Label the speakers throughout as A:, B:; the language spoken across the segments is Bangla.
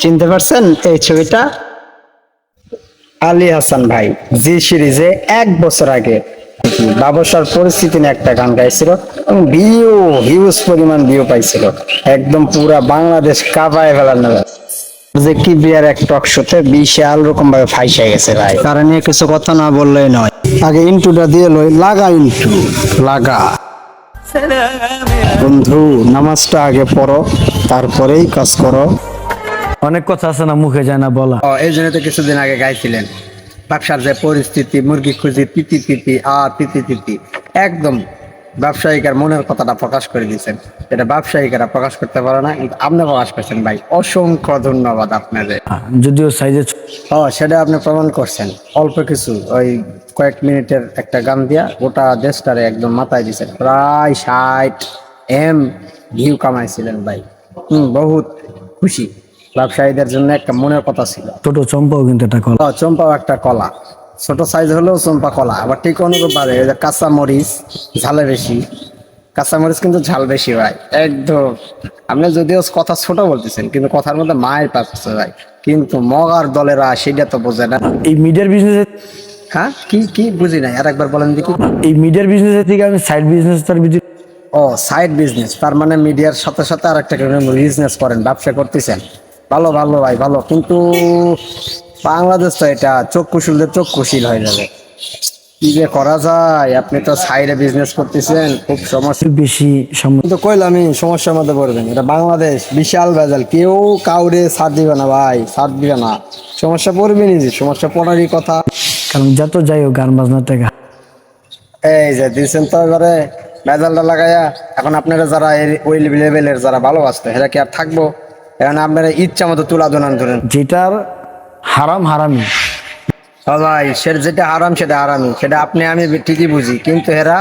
A: চিনতে পারছেন এই ছবিটা? আলী হাসান ভাই জি সিরিজে এক বছর আগে ব্যবসার পরিস্থিতি নিয়ে একটা গান গাইছিল এবং ভিউ হিউজ পরিমাণ ভিউ পাইছিল। একদম পুরা বাংলাদেশ কাঁপায় ফেলানো যে কিবিয়ার এক টক শোতে বিশাল রকম ভাবে ফাইসে গেছে ভাই। তারা নিয়ে কিছু কথা না বললেই নয়। আগে ইন্টুটা দিয়ে লই লাগা ইন্টু লাগা। বন্ধু নামাজটা আগে পড়ো তারপরেই কাজ করো।
B: অনেক কথা আছে না মুখে যায় না বলা।
A: এই জন্য তো কিছুদিন আগে গাইছিলেন। ব্যবসার যে পরিস্থিতি মুরগি খুঁজি পিতি পিতি আর পিতি পিতি একদম ব্যবসায়িকার মনের কথাটা প্রকাশ করে দিয়েছেন। এটা ব্যবসায়িকেরা প্রকাশ করতে পারে না কিন্তু আপনি প্রকাশ করছেন ভাই। অসংখ্য ধন্যবাদ আপনাদের।
B: যদিও সাইজে
A: ও সেটা আপনি প্রমাণ করছেন। অল্প কিছু ওই কয়েক মিনিটের একটা গান দিয়া গোটা দেশটারে একদম মাথায় দিয়েছেন। প্রায় ষাট এম ভিউ কামাইছিলেন ভাই। হুম বহুত খুশি। ব্যবসায়ীদের জন্য একটা মনের কথা ছিল।
B: ছোট চম্পাও কিন্তু একটা কলা।
A: চম্পাও একটা কলা। ছোট সাইজ হলেও চম্পা কলা আবার ঠিক অনুরূপ ভাবে কাঁচা মরিচ ঝালে বেশি। কাঁচা মরিচ কিন্তু ঝাল বেশি ভাই একদম। আপনি যদিও কথা ছোট বলতেছেন কিন্তু কথার মধ্যে মায়ের পাচ্ছে ভাই। কিন্তু মগার দলেরা সেটা তো বোঝে না।
B: এই মিডিয়ার বিজনেস
A: হ্যাঁ? কি কি বুঝি নাই আর একবার বলেন দেখি।
B: এই মিডিয়ার বিজনেস থেকে আমি সাইড বিজনেস তার
A: ও সাইড বিজনেস তার মানে মিডিয়ার সাথে সাথে আর একটা বিজনেস করেন ব্যবসা করতেছেন। ভালো ভালো ভাই ভালো। কিন্তু বাংলাদেশ তো এটা চোখ কুশলদের চোখ কুশিল হয়ে যাবে। কি যে করা যায়? আপনি তো সাইডে বিজনেস করতেছেন খুব সমস্যা।
B: বেশি
A: কিন্তু কইলাম আমি সমস্যার মধ্যে পড়বেন। এটা বাংলাদেশ বিশাল ভেজাল। কেউ কাউরে ছাড় দিবে না ভাই ছাড় দিবে না। সমস্যা পড়বে নিজে সমস্যা পড়ারই কথা।
B: কারণ যত যাই হোক গান বাজনার থেকে
A: এই যে দিয়েছেন তো এবারে ভেজালটা লাগাইয়া। এখন আপনারা যারা ওই লেভেলের যারা ভালোবাসতো এরা কি আর থাকব? এখন আপনারা ইচ্ছা মতো তুলা দোনান ধরেন।
B: যেটার হারাম হারামি।
A: ও ভাই সে যেটা হারাম সেটা হারামি। সেটা আপনি আমি ঠিকই বুঝি। কিন্তু এরা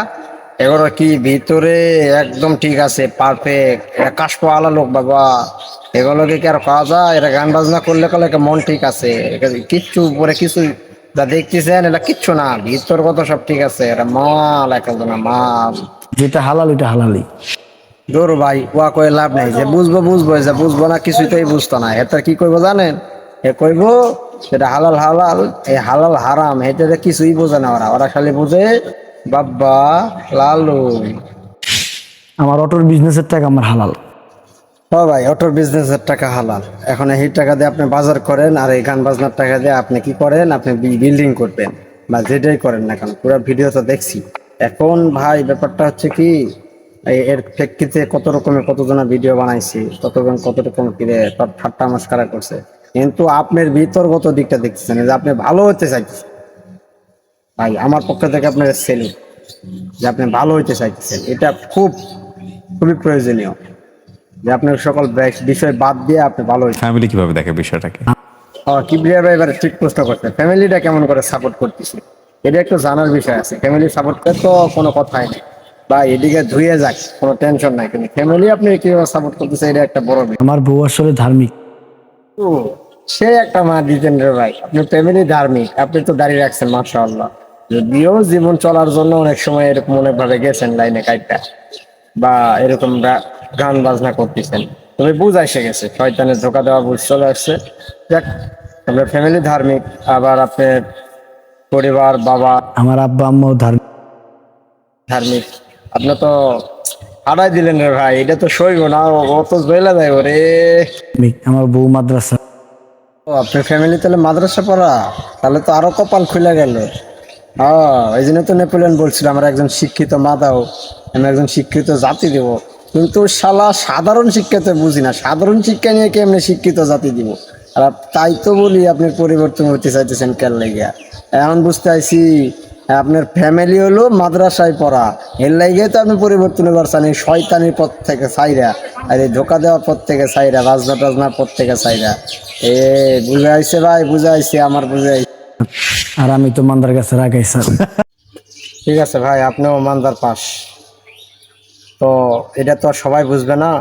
A: এগুলো কি ভিতরে একদম ঠিক আছে পারফেক্ট এরা কাশপো লোক বাবা। এগুলোকে কি আর পাওয়া যায়? এরা গান বাজনা করলে একটা মন ঠিক আছে? কিচ্ছু উপরে কিছু যা দেখতেছেন এটা কিচ্ছু না। ভিতর কত সব ঠিক আছে। এটা মাল একদম মাল।
B: যেটা হালাল ওইটা হালালি
A: দূর ভাই ওয়া কয়ে লাভ নাই যে বুঝব বুঝব যে বুঝব না কিছুতেই বুঝতো না। এটার কি কইবো জানেন? এ কইবো সেটা হালাল হালাল এই হালাল হারাম এটাতে কিছুই বোঝে না ওরা। ওরা খালি বুঝে বাব্বা লালু।
B: আমার অটোর বিজনেসের টাকা আমার হালাল।
A: ও ভাই অটোর বিজনেসের টাকা হালাল। এখন এই টাকা দিয়ে আপনি বাজার করেন আর এই গান বাজনার টাকা দিয়ে আপনি কি করেন? আপনি বিল্ডিং করবেন বা যেটাই করেন না কেন পুরো ভিডিও তো দেখছি। এখন ভাই ব্যাপারটা হচ্ছে কি এর প্রেক্ষিতে কত রকমের কতজনা ভিডিও বানাইছি কতজন কত রকম ঠাট্টা মস্কারা করছে। কিন্তু আপনার বিতর্গত দিকটা দেখতেছেন যে আপনি ভালো হতে চাইছেন ভাই আমার পক্ষ থেকে আপনার সেলুট যে আপনি ভালো হইতে চাইতেছেন। এটা খুব খুবই প্রয়োজনীয়। যে আপনার সকল বিষয় বাদ দিয়ে আপনি ভালো হইতে
C: ফ্যামিলি কীভাবে দেখে বিষয়টাকে?
A: কিবরিয়া ভাই এবারে ঠিক প্রশ্ন করছে ফ্যামিলিটা কেমন করে সাপোর্ট করতেছে? এটা একটু জানার বিষয় আছে। ফ্যামিলি সাপোর্ট করতে তো কোনো কথাই নেই। বা এদিকে ধুয়ে যাক কোনো টেনশন নাই কিন্তু ফ্যামিলি আপনি কীভাবে সাপোর্ট করতেছে এটা একটা বড় বিষয়।
B: আমার বউ আসলে ধার্মিক।
A: ও, সে একটা মা দিতেন রে ভাই আপনি ফ্যামিলি ধার্মিক আপনি তো দাঁড়িয়ে রাখছেন মাশাআল্লাহ। যদিও জীবন চলার জন্য অনেক সময় এরকম অনেক ভাবে গেছেন লাইনে কাইটা বা এরকম গান বাজনা করতেছেন। তবে বুঝ এসে গেছে শয়তানের ধোকা দেওয়া বুঝ চলে আসছে। যাক আপনার ফ্যামিলি ধার্মিক আবার আপনার পরিবার বাবা
B: আমার আব্বা আম্মাও ধার্মিক।
A: ধার্মিক। আপনি তো হারাই দিলেন রে ভাই এটা তো সইব না ও তো জয়লা যায় ওরে
B: আমার বউ মাদ্রাসা।
A: ও আপনার ফ্যামিলি তাহলে মাদ্রাসা পড়া? তাহলে তো আরও কপাল খুলে গেল। এই জন্য তো নেপোলিয়ন বলছিল আমরা একজন শিক্ষিত মা দাও আমি একজন শিক্ষিত জাতি দেব। কিন্তু শালা সাধারণ শিক্ষাতে বুঝি না সাধারণ শিক্ষা নিয়ে কেমনে শিক্ষিত জাতি দিব? আর তাই তো বলি আপনি পরিবর্তন হতে চাইতেছেন কেন লেগে এখন বুঝতে আইছি আপনার ফ্যামিলি হলো মাদ্রাসায় পড়া। এর লাইগে তো আপনি পরিবর্তন করছেন এই শয়তানির পথ থেকে সাইরা আর এই ধোকা দেওয়ার পথ থেকে সাইরা বাজনা টাজনার পথ থেকে সাইরা এ বুঝে আইছে ভাই বুঝে আইছে আমার বুঝে আইছে
B: আর আমি তো মান্দার কাছে রাখাই স্যার।
A: ঠিক আছে ভাই আপনিও মানদার পাস তো এটা তো আর সবাই বুঝবে না।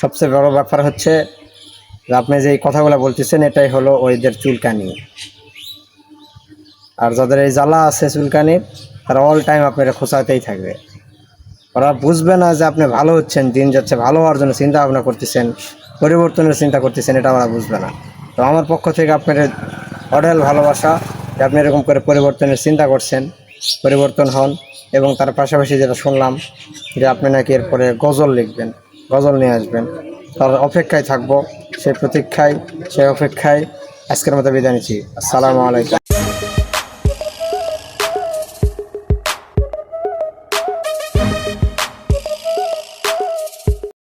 A: সবচেয়ে বড় ব্যাপার হচ্ছে আপনি যে এই কথাগুলো বলতেছেন এটাই হলো ওইদের চুলকানি। আর যাদের এই জ্বালা আছে চুলকানির তারা অল টাইম আপনারা খোঁচাতেই থাকবে। ওরা বুঝবে না যে আপনি ভালো হচ্ছেন, দিন যাচ্ছে ভালো হওয়ার জন্য চিন্তা ভাবনা করতেছেন, পরিবর্তনের চিন্তা করতেছেন, এটা ওরা বুঝবে না। তো আমার পক্ষ থেকে আপনার অডেল ভালোবাসা যে আপনি এরকম করে পরিবর্তনের চিন্তা করছেন, পরিবর্তন হন এবং তার পাশাপাশি যেটা শুনলাম যে আপনি নাকি এরপরে গজল লিখবেন, গজল নিয়ে আসবেন। তার অপেক্ষায় থাকব, সেই প্রতীক্ষায়, সেই অপেক্ষায় আজকের মতো বিদায় নিচ্ছি। আসসালামু আলাইকুম।